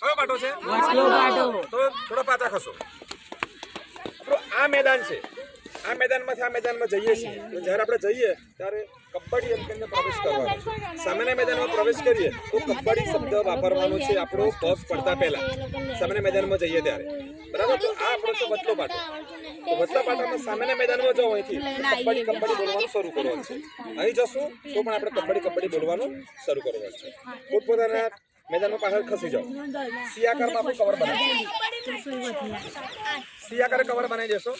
કયો પાટો છે? તો થોડો પાછા ખસો. આ મેદાન છે. આ મેદાનમાંથી આ મેદાનમાં જઈએ છીએ. તો જ્યારે આપણે જઈએ ત્યારે કબડ્ડી એમ કરીને પ્રવેશ કરવાનો સામાન્ય મેદાનમાં પ્રવેશ કરીએ તો કબડ્ડી શબ્દ વાપરવાનો છે આપણો પગ પડતા પહેલા. સામાન્ય મેદાનમાં જઈએ ત્યારે. બરાબર? તો આ આપણો છે વચલો પાટો. તો વચલા પાટામાં સામાન્ય મેદાનમાં જાઓ અહીંથી કબડ્ડી કબડ્ડી બોલવાનું શરૂ કરવાનું છે. અહીં જશું તો પણ આપણે કબડ્ડી કબડ્ડી બોલવાનું શરૂ કરવાનું છે. પોતપોતાના મેદાનમાં પાછળ ખસી જાઓ સી આકારમાં આપણું કવર બનાવી સી આકારે કવર બનાવી દેશો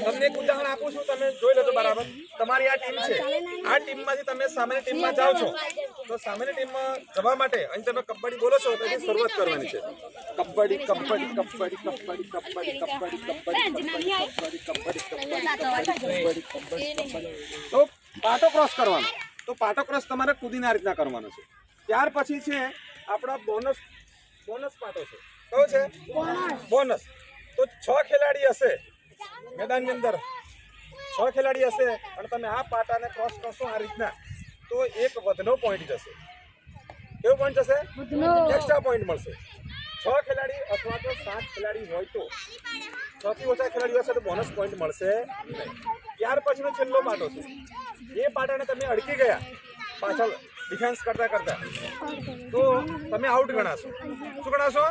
તમને એક ઉદાહરણ આપું છું તમે જોઈ લેજો બરાબર તમારી આ ટીમ છે આ ટીમમાંથી તમે સામેની ટીમમાં જાઓ છો તો સામેની ટીમમાં જવા માટે અહીં તમે કબડ્ડી બોલો છો તો એની શરૂઆત કરવાની છે કબડ્ડી કબડ્ડી કબડ્ડી કબડ્ડી કબડ્ડી કબડ્ડી કબડ્ડી કબડ્ડી કબડ્ડી કબડ્ડી તો પાટો ક્રોસ કરવાનો તો પાટો ક્રોસ તમારે કૂદીને આ રીતના કરવાનો છે ત્યાર પછી છે આપણા બોનસ બોનસ પાટો છે. કયો છે? બોનસ તો છ ખેલાડી હશે મેદાનની અંદર. છ ખેલાડી હશે અને તમે આ પાટાને ક્રોસ કરશો આ રીતના. તો એક વધનો પોઈન્ટ જશે. કેવો પોઈન્ટ જશે? એક્સ્ટ્રા પોઈન્ટ મળશે. છ ખેલાડી અથવા તો સાત ખેલાડી હોય તો. છ થી ઓછા ખેલાડી હશે તો બોનસ પોઈન્ટ મળશે ત્યાર પછીનો છેલ્લો પાટો છે. એ પાટાને તમે અડકી ગયા. પાછળ. ડિફેન્સ કરતા કરતા. તો તમે આઉટ ગણાશો. શું ગણાશો?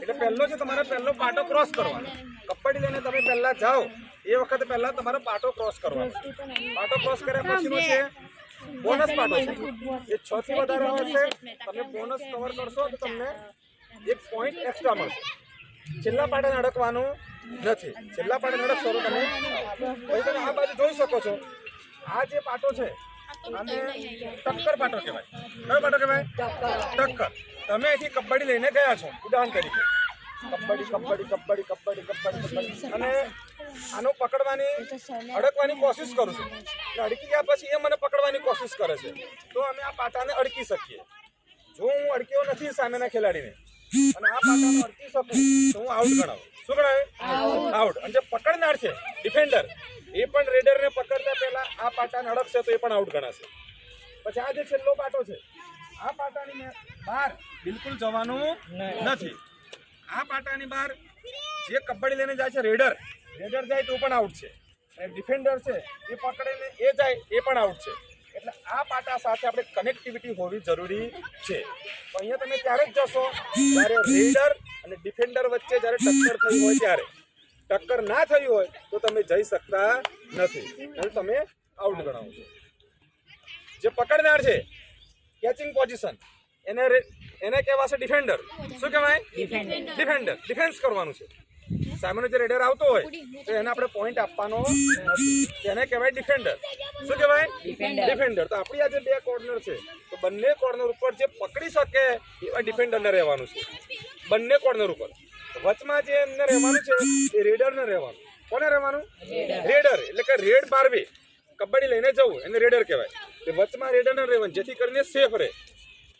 એટલે પહેલો છે તમારે પહેલો પાટો ક્રોસ કરવાનો. કપડી લઈને તમે પહેલા જાઓ. એ વખતે પહેલા તમારો પાટો ક્રોસ કરવાનો. પાટો ક્રોસ કર્યા પછીનો છે? બોનસ પાટો છે. એ છ થી વધારે હશે તમે બોનસ કવર કરશો તો તમને એક પોઈન્ટ એક્સ્ટ્રા મળશે. છેલ્લા પાટે અડકવાનું નથી. છેલ્લા પાટે અડકશો તો તમે આ બાજુ જોઈ શકો છો. આ જે પાટો છે ટક્કર પાટો કહેવાય. કયો પાટો કહેવાય? ટક્કર. તમે અહીંથી કબડ્ડી લઈને ગયા છો ઉદાહરણ તરીકે. કબડ્ડી કબડ્ડી કબડ્ડી કબડ્ડી કબડ્ડી કબડ્ડી. અને આનું પકડવાની અડકવાની કોશિશ કરું છું. અડકી ગયા પછી એ મને પકડવાની કોશિશ કરે છે. તો અમે આ પાટાને અડકી શકીએ. જો હું અડક્યો નથી સામેના ખેલાડીને અને આ પાટાને અડકી શકું તો હું આઉટ ગણાવું. શું ગણાય? આઉટ અને જે પકડનાર છે ડિફેન્ડર એ પણ રેડરને પકડતા પહેલા આ પાટાને અડકશે તો એ પણ આઉટ ગણાશે. પછી આ જે છેલ્લો પાટો છે આ પાટાની બહાર બિલકુલ જવાનું નથી. આ પાટાની બહાર જે કબડ્ડી લઈને જાય છે રેડર રેડર જાય તો પણ આઉટ છે. અને ડિફેન્ડર છે એ પકડીને એ જાય એ પણ આઉટ છે. એટલે આ પાટા સાથે આપણે કનેક્ટિવિટી હોવી જરૂરી છે. અહીંયા તમે ત્યારે જ જશો જ્યારે રેડર અને ડિફેન્ડર વચ્ચે જ્યારે ટક્કર થઈ હોય ત્યારે. ટક્કર ના થઈ હોય તો તમે જઈ શકતા નથી. એટલે તમે આઉટ ગણાવો છો. જે પકડનાર છે કેચિંગ પોઝિશન એને એને કહેવાશે ડિફેન્ડર શું કહેવાય? ડિફેન્ડર ડિફેન્સ કરવાનું છે. સામેનો જે રેડર આવતો હોય તો એને આપણે પોઈન્ટ આપવાનો નથી. તેને કહેવાય ડિફેન્ડર શું કહેવાય? ડિફેન્ડર તો આપણી આ જે બે કોર્નર છે. તો બંને કોર્નર ઉપર જે પકડી શકે એવા ડિફેન્ડરને રહેવાનું છે. બંને કોર્નર ઉપર. વચમાં જે એમને રહેવાનું છે એ રેડરને રહેવાનું. કોને રહેવાનું? રેડર એટલે કે રેડ મારવી કબડ્ડી લઈને જવું એને રેડર કહેવાય. તે વચમાં રેડરને રહેવાનું જેથી કરીને સેફ રહે.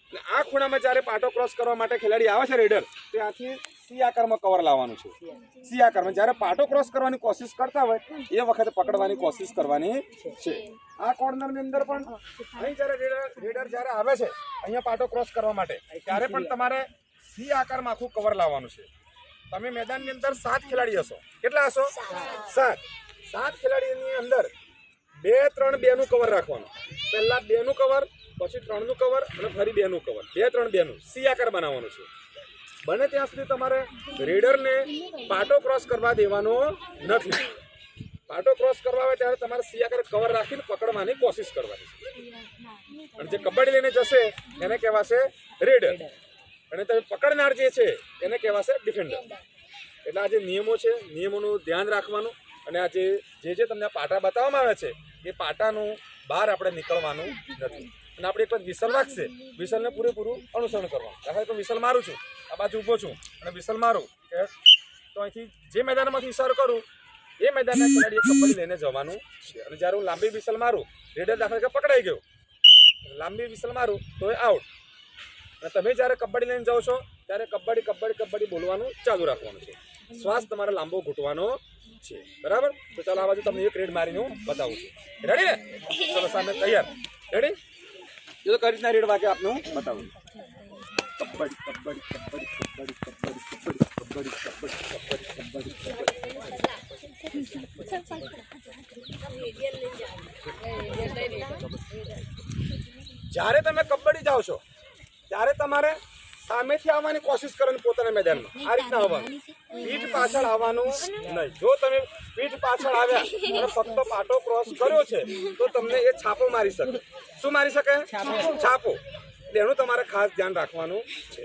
એટલે આ ખૂણામાં જ્યારે પાટો ક્રોસ કરવા માટે ખેલાડી આવે છે રેડર ત્યાંથી સી આકારમાં કવર લાવવાનું છે. સી આકારમાં. જ્યારે પાટો ક્રોસ કરવાની કોશિશ કરતા હોય, એ વખતે પકડવાની કોશિશ કરવાની છે. આ કોર્નરની અંદર પણ અહીં જ્યારે રેડર જ્યારે આવે છે, અહીંયા પાટો ક્રોસ કરવા માટે, ત્યારે પણ તમારે સી આકારમાં આખું કવર લાવવાનું છે. તમે મેદાનની અંદર સાત ખેલાડી હશો. કેટલા હશો? સાત. સાત ખેલાડીની અંદર બે, ત્રણ, બેનું કવર રાખવાનું. પહેલાં બેનું કવર પછી ત્રણનું કવર અને ફરી બેનું કવર બે, ત્રણ, બેનું. સી આકાર બનાવવાનું છે. બને ત્યાં સુધી તમારે રેડરને પાટો ક્રોસ કરવા દેવાનો નથી. પાટો ક્રોસ કરવા આવે ત્યારે તમારે સી આકાર કવર રાખીને પકડવાની કોશિશ કરવાની અને જે કબડ્ડી લઈને જશે, એને કહેવાશે રેડર. અને તમે પકડનાર જે છે, એને કહેવાશે ડિફેન્ડર એટલે આ જે નિયમો છે, નિયમોનું ધ્યાન રાખવાનું અને આ જે જે તમને પાટા બતાવવામાં આવે છે, એ પાટાનું બહાર આપણે નીકળવાનું નથી. અને આપણે એક વાર વિસલ વાગશે વિસલને પૂરેપૂરું અનુસરણ કરવાનું. દાખલા તો વિસલ મારું છું. આ બાજુ ઊભો છું અને વિસલ મારું કે તો અહીંથી જે મેદાનમાંથી ઇશારો કરું, એ મેદાનના ખેલાડીએ કબડ્ડી લઈને જવાનું છે. અને જ્યારે હું લાંબી વિસલ મારું, રેડર દાખલા કે પકડાઈ ગયો લાંબી વિસલ મારું, તો એ આઉટ અને તમે જ્યારે કબડ્ડી લઈને જાઓ છો, ત્યારે કબડ્ડી કબડ્ડી કબડ્ડી બોલવાનું ચાલુ રાખવાનું છે. શ્વાસ તમારે લાંબો ઘૂંટવાનો છે. બરાબર? તો ચાલો આ બાજુ તમને એક રેડ મારીને હું બતાવું છું. રેડી ને? ચલો સામે તૈયાર. રેડી જો તો કઈ રીતના રેડ વાગે આપને હું બતાવું છું. કબડ્ડી કબડ્ડી કબડ્ડી કબડ્ડી કબડ્ડી કબડ્ડી કબડ્ડી કબડ્ડી કબડ્ડી જ્યારે તમે કબડ્ડી જાઓ છો ત્યારે તમારે સામેથી આવવાની કોશિશ કરવાની પોતાના મેદાનમાં. આ રીતના આવવાનું. પીઠ પાછળ આવવાનું નહીં. જો તમે પીઠ પાછળ આવ્યા અને ફક્ત પાટો ક્રોસ કર્યો છે તો તમને એ છાપો મારી શકે. શું મારી શકે? છાપો. એટલે એનું તમારે ખાસ ધ્યાન રાખવાનું છે.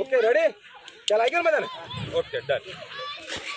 ઓકે રેડી ચાલ આવી ગયો ને બધાને? Okay done